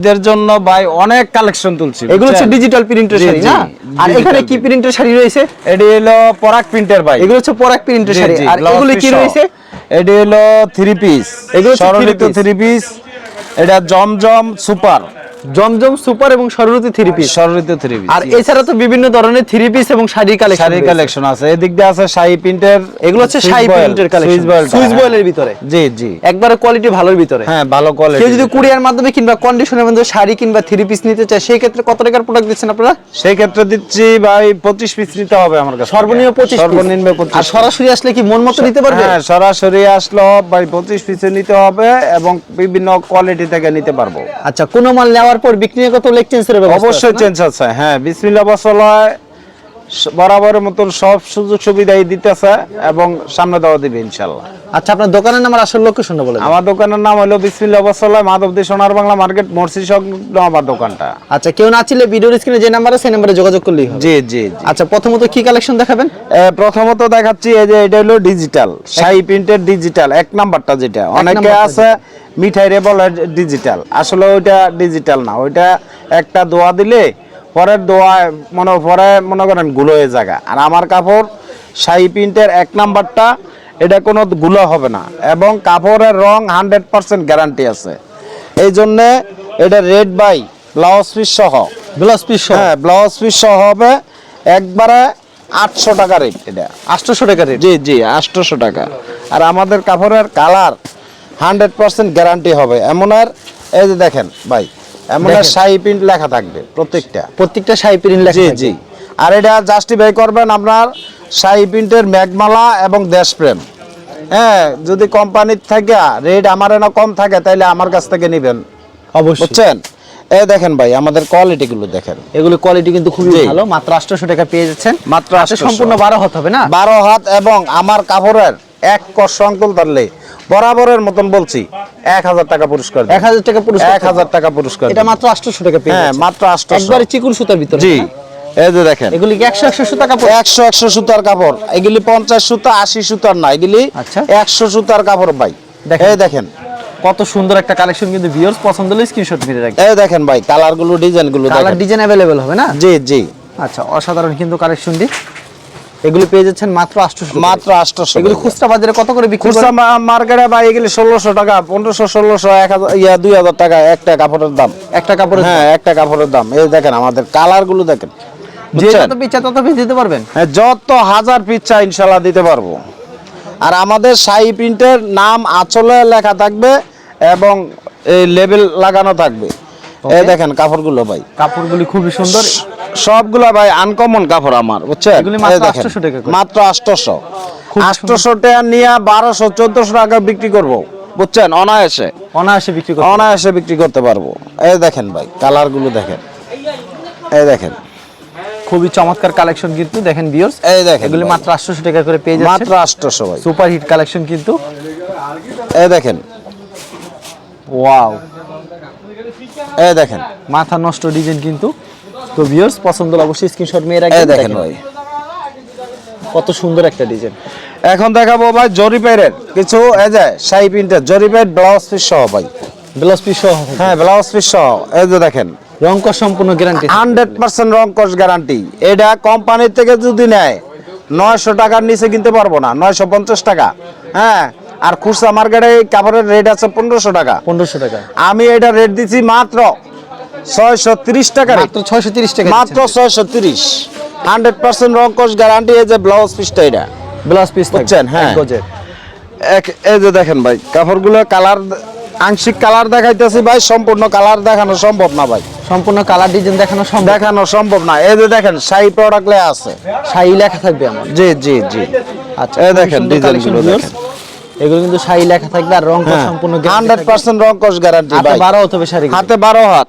এদের জন্য ভাই অনেক কালেকশন তুলছি এগুলো হচ্ছে ডিজিটাল প্রিন্টের শাড়ি না? আর এখানে কি প্রিন্টের শাড়ি রয়েছে? এটি হলো পরাগ প্রিন্টের ভাই। এগুলো হচ্ছে পরাগ প্রিন্টের শাড়ি। আর এগুলো কি রয়েছে? এটি হলো থ্রি পিস এগুলো থ্রি পিস এটা জমজম সুপার জমজম সুপার এবং সররুতি থ্রি পিস সরলিত থ্রি পিস আর এছাড়া তো বিভিন্ন ধরনের থ্রি পিস এবং শাড়ি কালেকশন শাড়ি কালেকশন আছে। এদিক দিয়ে আছে শাড়ি প্রিন্টের এগুলো হচ্ছে শাড়ি প্রিন্টের কালেকশন সুইচ বয়েলের ভিতরে। জি জি। একবারে কোয়ালিটি ভালোর ভিতরে। হ্যাঁ ভালো কোয়ালিটি কেউ যদি কুরিয়ার মাধ্যমে কিংবা কন্ডিশনের মধ্যে শাড়ি কিংবা থ্রি পিস নিতে চায় সেই ক্ষেত্রে কত টাকার প্রোডাক্ট দিচ্ছেন আপনারা? সেই ক্ষেত্রে দিচ্ছি ভাই পঁচিশ পিস নিতে হবে আমার কাছে। সর্বনিম্ন পঁচিশ সর্বনিম্ন পঁচিশ আর সরাসরি আসলে কি মন মতো নিতে পারবে? হ্যাঁ সরাসরি আসলো ভাই পঁচিশ পিসে নিতে হবে এবং বিভিন্ন কোয়ালিটি থেকে নিতে পারব। আচ্ছা কোনো মাল নেওয়ার পর বিক্রি কত এক্সচেঞ্জের ব্যবস্থা অবশ্যই চেঞ্জ আছে। হ্যাঁ বিসমিল্লা বসলায়। বরাবরের মতন সব সুযোগ সুবিধাই দিতেছে এবং সামনে দেওয়া দিবে ইনশাল্লাহ আচ্ছা আপনার দোকানের নাম আর আসল লোকেশনটা বলে আমার দোকানের নাম হলো বিসমিল্লা বসলায় মাধবদী সোনার বাংলা মার্কেট মর্সি সংলগ্ন আমার দোকানটা। আচ্ছা কেউ না চিনলে ভিডিওর স্ক্রিনে যে নাম্বার আছে সেই নাম্বারে যোগাযোগ করলেই হবে। জি জি আচ্ছা প্রথমত কি কালেকশন দেখাবেন? প্রথমত দেখাচ্ছি এই যে এটা হলো ডিজিটাল শাই প্রিন্টের ডিজিটাল এক নাম্বারটা যেটা। অনেকে আছে মিঠাই রে বলে ডিজিটাল আসলে ওইটা ডিজিটাল না ওইটা একটা দোয়া দিলে পরের দোয়ায় মনে পরে মনে করেনগুলো হয়ে জায়গা। আর আমার কাপড় শাই প্রিন্টের এক নাম্বারটা এটা কোনো গুলো হবে না। এবং কাপড়ের রং হান্ড্রেড পার্সেন্ট গ্যারান্টি আছে। এই জন্যে এটা রেড বাই ব্লাউজ পিস সহ। ব্লাউজ পিস হ্যাঁ ব্লাউজ পিস সহ হবে একবারে আটশো টাকা রেট এটা। আটশোশো টাকা রেট? জি জি আটশোশো টাকা। আর আমাদের কাপড়ের কালার হান্ড্রেড পার্সেন্ট গ্যারান্টি হবে। এমন আর এই যে দেখেন ভাই এমন। শাহি প্রিন্ট লেখা থাকবে প্রত্যেকটা। প্রত্যেকটা শাড়ি প্রিন্ট লেখা জি জি। আর এটা জাস্টিফাই করবেন আপনার শাহি প্রিন্টের ম্যাগমালা এবং দেশপ্রেম। হ্যাঁ যদি কোম্পানির থেকে রেট আমার না কম থাকে তাহলে আমার কাছ থেকে নেবেন। অবশ্যই। বুঝছেন? এই দেখেন ভাই আমাদের কোয়ালিটি গুলো দেখেন। এগুলো কোয়ালিটি কিন্তু খুবই। ভালো মাত্র আটশোশো টাকা পেয়ে যাচ্ছেন। মাত্র 800 সম্পূর্ণ বারো হতে হবে না? বারো হাত এবং আমার কাপড়ের এক কষ অঙ্কল তারলে বরাবরের মতন বলছি এক হাজার টাকা পুরস্কার এক হাজার টাকা পুরস্কার এক হাজার টাকা পুরস্কার এটা মাত্র আটশোশো টাকা হ্যাঁ মাত্র আটশো একবারে চিকুন সুতার ভিতরে। জি? এই যে দেখেন। এগুলি সুতা কাপড়? সুতার কাপড়। এগুলি পঞ্চাশ সুতা আশি সুতার না এগুলি আচ্ছা। একশো সুতার কাপড় ভাই। এই দেখেন। কত সুন্দর একটা কালেকশন কিন্তু ভিউয়ার্স পছন্দ হলে স্ক্রিনশট মেরে রাখবেন। এই দেখেন ভাই কালারগুলো ডিজাইনগুলো কালার ডিজাইন অ্যাভেলেবেল হবে না? জি জি। আচ্ছা অসাধারণ কিন্তু কালেকশনটি। এগুলো পেয়ে যাচ্ছেন মাত্র আটশোশো মাত্র আটশোশো এগুলো খুচরা বাজারে কত করে বিক্রি খুচরা মার্কেটে ভাই এগুলি ষোলোশো টাকা পনেরোশো ষোলোশো এক হাজার ইয়া দুই হাজার টাকা একটা কাপড়ের দাম। একটা কাপড়ের হ্যাঁ একটা কাপড়ের দাম। এই দেখেন আমাদের কালারগুলো দেখেন? যত পিচ্ছা তত পিস দিতে পারবেন? হ্যাঁ, যত হাজার পিচ্ছা ইনশাল্লাহ দিতে পারব। আর আমাদের শাহি প্রিন্টের নাম আঁচলে লেখা থাকবে এবং এই লেবেল লাগানো থাকবে। এই দেখেন কাপড়গুলো ভাই। কাপড়গুলি খুবই সুন্দর। সবগুলো ভাই আনকমন কাপড় আমার বুঝছেন? মাত্র দেখেন, 800 টাকা নিয়ে বারোশো চোদ্দশো টাকা বিক্রি করব বুঝছেন? অনায়াসে। অনায়াসে বিক্রি করতে অনায়াসে বিক্রি করতে পারব। এই দেখেন ভাই কালারগুলো দেখেন। এই দেখেন। খুবই চমৎকার কালেকশন কিন্তু দেখেন ভিউয়ার্স এই দেখেন এগুলি মাত্র আটশোশো টাকা করে পেয়ে যাচ্ছে। মাত্র আটশোশো ভাই। সুপার হিট কালেকশন কিন্তু। এই দেখেন ওয়াও এই দেখেন মাথা নষ্ট ডিজাইন কিন্তু। তো ভিউয়ার্স পছন্দ হলে অবশ্যই স্ক্রিনশট মেয়ে রাখবেন। দেখেন ভাই। কত সুন্দর একটা ডিজাইন এখন দেখাবো ভাই জরিপের কিছু এই যে শাহি প্রিন্টের জরিপের ব্লাউজ পিস সহ ভাই। ব্লাউজ পিস সহ। হ্যাঁ ব্লাউজ পিস সহ। এই যে দেখেন। রং সম্পূর্ণ গ্যারান্টি হান্ড্রেড পার্সেন্ট রং কস গ্যারান্টি এটা কোম্পানির থেকে যদি নেয় নয়শো টাকার নিচে কিনতে পারব না নয়শো পঞ্চাশ টাকা। হ্যাঁ আর খুচরা মার্কেটে কাপড়ের রেট আছে পনেরোশো টাকা। পনেরোশো টাকা। আমি এটা রেট দিচ্ছি মাত্র ছয়শো তিরিশ টাকা মাত্র ছয়শো তিরিশ টাকা মাত্র ছয়শো তিরিশ। হান্ড্রেড পার্সেন্ট রং গ্যারান্টি এই যে ব্লাউজ পিসটা এটা। ব্লাউজ পিস বুঝছেন, হ্যাঁ। এক এই যে দেখেন ভাই কাপড়গুলো কালার আংশিক কালার দেখাইতেছি ভাই সম্পূর্ণ কালার দেখানো সম্ভব না ভাই। সম্পূর্ণ কালার ডিজাইন দেখানো সম্ভব। দেখানো সম্ভব না। এই যে দেখেন শাহি প্রোডাক্ট লে আছে। শাড়ি লেখা থাকবে আমার। জি জি জি। আচ্ছা এই দেখেন দেখেন। এগুলো কিন্তু শাড়ি লেখা থাকবে আর রং হ্যাঁ। সম্পূর্ণ হান্ড্রেড পার্সেন্ট রং কস গ্যারান্টি ভাই। বারো হতে হবে শাড়ি হাতে বারো হাত।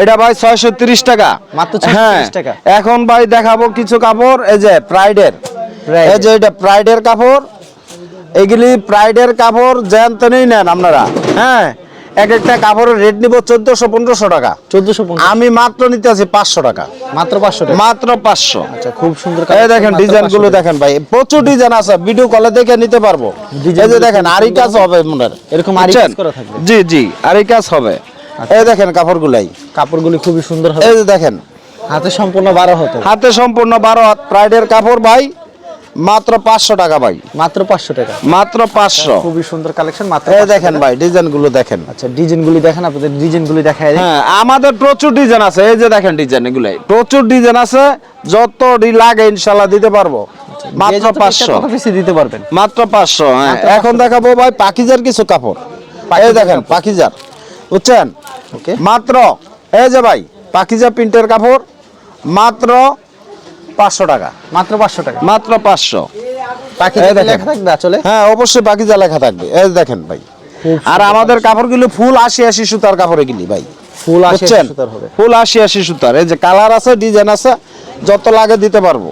এটা ভাই ছয়শো তিরিশ টাকা। মাত্র 630 হ্যাঁ, টাকা। এখন ভাই দেখাবো কিছু কাপড় এই যে প্রাইডের এই যে এটা প্রাইডের কাপড়। এগুলি প্রাইডের কাপড় জ্যান্তনেই নেন আপনারা। হ্যাঁ। এক একটা কাপড়ের রেট নিব চোদ্দশো পনেরোশো টাকা। চোদ্দশো আমি মাত্র নিতে আছি পাঁচশো টাকা। মাত্র পাঁচশো টাকা? মাত্র পাঁচশো। আচ্ছা খুব সুন্দর এই দেখেন ডিজাইনগুলো দেখেন ভাই। প্রচুর ডিজাইন আছে ভিডিও কলে দেখে নিতে পারব। এই যে দেখেন খুব আরি সুন্দর কাজ হবে মনের এরকম আরি কাজ করা থাকবে। জি জি আরি কাজ হবে। এই দেখেন কাপড়গুলাই। কাপড়গুলি খুবই সুন্দর হবে। এই যে দেখেন। হাতে সম্পূর্ণ বারো হতো। হাতে সম্পূর্ণ বারো হাত। প্রাইডের কাপড় ভাই। মাত্র পাঁচশো টাকা ভাই। মাত্র পাঁচশো টাকা। মাত্র পাঁচশো। খুবই সুন্দর কালেকশন মাত্র দেখেন ভাই ডিজাইনগুলো দেখেন। আচ্ছা ডিজাইনগুলি দেখেন আপনাদের ডিজাইনগুলি দেখায় দিই। হ্যাঁ আমাদের প্রচুর ডিজাইন আছে এই যে দেখেন ডিজাইন এগুলাই। প্রচুর ডিজাইন আছে যত ডি লাগে ইনশাল্লাহ দিতে পারব। মাত্র পাঁচশো। পিসই দিতে পারবেন। মাত্র পাঁচশো হ্যাঁ। এখন দেখাবো ভাই পাকিজার কিছু কাপড়। এই দেখেন। পাকিজার। বুঝছেন? ওকে। মাত্র এই যে ভাই পাকিজা প্রিন্টের কাপড়। মাত্র পাঁচশো টাকা। মাত্র পাঁচশো টাকা? মাত্র পাঁচশো। লেখা থাকবে আসলে হ্যাঁ অবশ্যই পাকিজা লেখা থাকবে। এই দেখেন ভাই। আর আমাদের কাপড়গুলো ফুল আশি আশি সুতার কাপড় এগুলি ভাই। ফুল সুতার হবে। ফুল আশি আশি সুতার। এই যে কালার আছে ডিজাইন আছে যত লাগে দিতে পারব।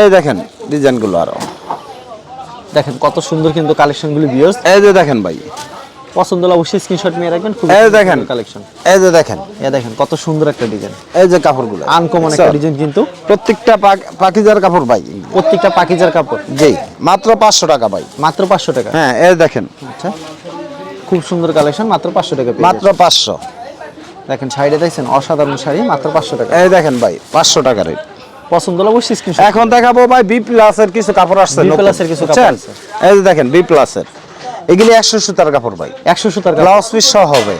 এই দেখেন ডিজাইনগুলো আরও। দেখেন কত সুন্দর কিন্তু কালেকশনগুলি ভিউয়ার্স এই যে দেখেন ভাই। পছন্দ হলে অবশ্যই স্ক্রিনশট নিয়ে রাখবেন খুব এই দেখেন। কালেকশন এই যে দেখেন দেখেন কত সুন্দর একটা ডিজাইন এই যে কাপড়গুলো। আনকমন একটা ডিজাইন কিন্তু। প্রত্যেকটা পাকিজার কাপড় ভাই। প্রত্যেকটা পাকিজার কাপড়? জি মাত্র পাঁচশো টাকা ভাই। মাত্র পাঁচশো টাকা? হ্যাঁ এই দেখেন। আচ্ছা। খুব সুন্দর কালেকশন মাত্র পাঁচশো টাকা মাত্র পাঁচশো। যাচ্ছেন। দেখেন শাড়িটা দেখছেন অসাধারণ শাড়ি মাত্র পাঁচশো টাকা। এই দেখেন ভাই পাঁচশো টাকা রেট পছন্দ হলে অবশ্যই স্ক্রিনশট এখন দেখাবো ভাই বি প্লাসের কিছু কাপড় আসছে নতুন। plus এর কিছু কাপড় আছে। এই দেখেন বি প্লাসের এগুলি একশো সুতার কাপড় ভাই। একশো সুতার কাপড়। ব্লাউজ পিস সহ হবে।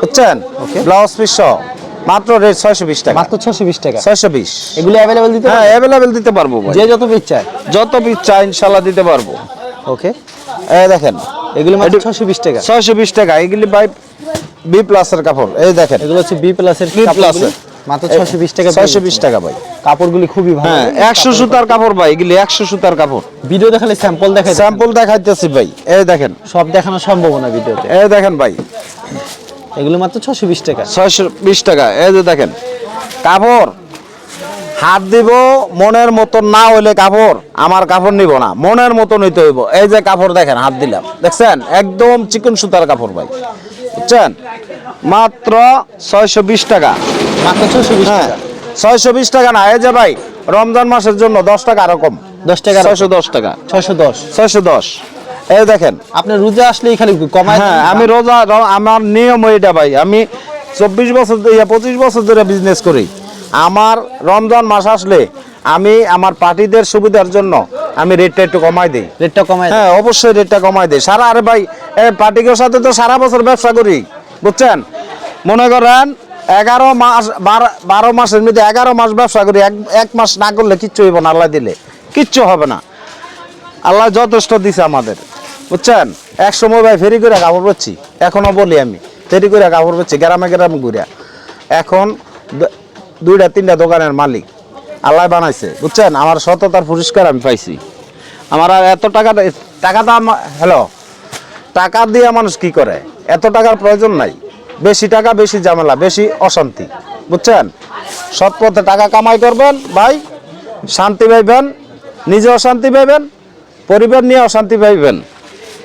বুঝছেন. ব্লাউজ পিস সহ। মাত্র রেট ছয়শো বিশ টাকা। মাত্র ছশো বিশ টাকা। ছয়শো বিশ। এগুলি অ্যাভেলেবেল দিতে হ্যাঁ? অ্যাভেলেবেল দিতে পারব ভাই। যে যত পিস চায়। যত পিস চাই ইনশাল্লাহ দিতে পারব। ওকে এই দেখেন। এগুলি মাত্র এটি- ছশো বিশ টাকা। ছয়শো বিশ টাকা। এগুলি ভাই বি প্লাসের কাপড়। এই দেখেন। এগুলো হচ্ছে বি প্লাসের বি প্লাসের। মাত্র ছশো বিশ টাকা ছয়শো বিশ টাকা ভাই। কাপড়গুলি খুবই ভালো। হ্যাঁ একশো সুতার কাপড় ভাই এগুলি একশো সুতার কাপড়। ভিডিও দেখালে স্যাম্পল দেখাই স্যাম্পল দেখাইতেছি ভাই। এই দেখেন। সব দেখানো সম্ভব না ভিডিওতে। এই দেখেন ভাই। এগুলো মাত্র ছশো বিশ টাকা। ছয়শো বিশ টাকা। এই যে দেখেন। কাপড়। হাত দিব মনের মতন না হইলে কাপড় আমার কাপড় নিব না। মনের মতন হইতে হইব। এই যে কাপড় দেখেন হাত দিলাম। দেখছেন? একদম চিকন সুতার কাপড় ভাই। বুঝছেন? মাত্র ছয়শো বিশ টাকা। হ্যাঁ ছয়শো বিশ টাকা না এই যে ভাই রমজান মাসের জন্য দশ টাকা আরও কম। দশ টাকা ছয়শো দশ টাকা। ছশো দশ। ছয়শো দশ। এই দেখেন। আপনি রোজা আসলেই খালি কমায় হ্যাঁ আমি রোজা আমার নিয়ম এটা ভাই আমি চব্বিশ বছর ধরে পঁচিশ বছর ধরে বিজনেস করি। আমার রমজান মাস আসলে আমি আমার পার্টিদের সুবিধার জন্য আমি রেটটা একটু কমাই দিই। রেটটা কমাই হ্যাঁ অবশ্যই রেটটা কমাই দিই। সারা আরে ভাই পার্টিকের সাথে তো সারা বছর ব্যবসা করি বুঝছেন? মনে করেন এগারো মাস, বারো মাসের মধ্যে এগারো মাস ব্যবসা করি, এক এক মাস না করলে কিচ্ছু হইব না, আল্লাহ দিলে। কিচ্ছু হবে না। আল্লাহ যথেষ্ট দিছে আমাদের। বুঝছেন? এক সময় ভাই ফেরি করে কাপড় পরছি এখনও বলি আমি, ফেরি করে কাপড় পরছি গ্রামে গ্রামে ঘুরিয়া এখন দুইটা, তিনটা দোকানের মালিক আল্লাহ বানাইছে, বুঝছেন? আমার সততার পুরস্কার আমি পাইছি। আমার আর এত টাকা টাকাটা আমার হ্যালো, টাকা দিয়ে মানুষ কি করে? এত টাকার প্রয়োজন নাই। বেশি টাকা বেশি ঝামেলা বেশি অশান্তি। বুঝছেন? সৎ পথে টাকা কামাই করবেন ভাই। শান্তি পাইবেন নিজে অশান্তি পাইবেন পরিবার নিয়ে অশান্তি পাইবেন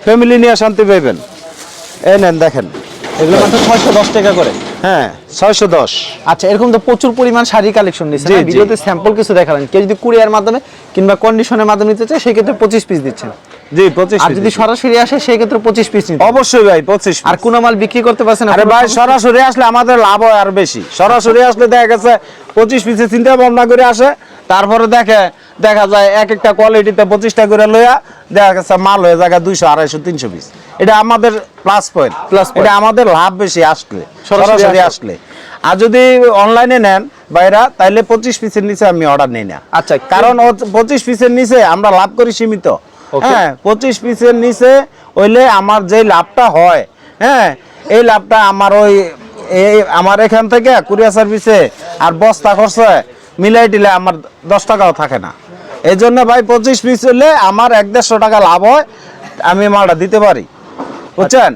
ফ্যামিলি নিয়ে শান্তি পাইবেন। এই নেন দেখেন। এগুলো মাত্র ছয়শো দশ টাকা করে। হ্যাঁ ছয়শো দশ। আচ্ছা এরকম তো প্রচুর পরিমাণ শাড়ি কালেকশন ভিডিওতে স্যাম্পল কিছু দেখালেন। কেউ যদি কুরিয়ার মাধ্যমে কিংবা কন্ডিশনের মাধ্যমে নিতে চায় সেক্ষেত্রে পঁচিশ পিস দিচ্ছেন। জি পঁচিশ আর যদি সরাসরি আসে সেই ক্ষেত্রে পঁচিশ পিস নিতে অবশ্যই ভাই পঁচিশ আর কোন মাল বিক্রি করতে পারছেন আরে ভাই সরাসরি আসলে আমাদের লাভ হয় আর বেশি। সরাসরি আসলে দেখা গেছে পঁচিশ পিসে চিন্তা ভাবনা করে আসে। তারপরে দেখে দেখা যায় এক একটা কোয়ালিটিতে পঁচিশটা করে লইয়া দেখা গেছে মাল হয়ে জায়গা দুইশো আড়াইশো তিনশো পিস এটা আমাদের প্লাস পয়েন্ট প্লাস এটা আমাদের লাভ বেশি আসলে। সরাসরি আসলে। আর যদি অনলাইনে নেন বাইরা তাইলে পঁচিশ পিসের নিচে আমি অর্ডার নেই না। আচ্ছা, কারণ পঁচিশ পিসের নিচে আমরা লাভ করি সীমিত. হ্যাঁ পঁচিশ পিসের নিচে হইলে আমার যে লাভটা হয় হ্যাঁ এই লাভটা আমার ওই, এই আমার এখান থেকে কুরিয়ার সার্ভিসে আর বস্তা খরচে মিলাই দিলে আমার দশ টাকাও থাকে না। এই জন্য ভাই পঁচিশ পিস হলে আমার এক দেড়শো টাকা লাভ হয়, আমি মালটা দিতে পারি। বুঝছেন?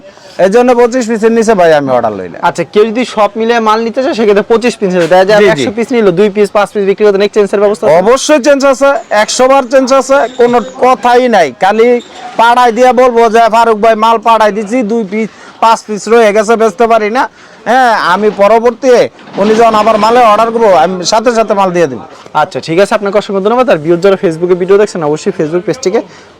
এই জন্য পঁচিশ পিসের নিচে ভাই আমি অর্ডার লইলাম আচ্ছা কেউ যদি সব মিলে মাল নিতে চায় সেক্ষেত্রে পঁচিশ পিস দেখা যায়। একশো পিস নিল দুই পিস পাঁচ পিস বিক্রি করতে এক্সচেঞ্জের ব্যবস্থা অবশ্যই চেঞ্জ আছে একশো বার চেঞ্জ আছে কোনো কথাই নাই। খালি পাড়াই দিয়ে বলব যে ফারুক ভাই মাল পাড়াই দিছি দুই পিস পাঁচ পিস রয়ে গেছে বেচতে পারি না। হ্যাঁ আমি পরবর্তী উনি যখন আবার মালে অর্ডার করব আমি সাথে সাথে মাল দিয়ে দেবো। আচ্ছা ঠিক আছে আপনাকে অসংখ্য ধন্যবাদ। আর বিয়োর যারা ফেসবুকে ভিডিও দেখছেন অবশ্যই ফেসবুক পেজটিকে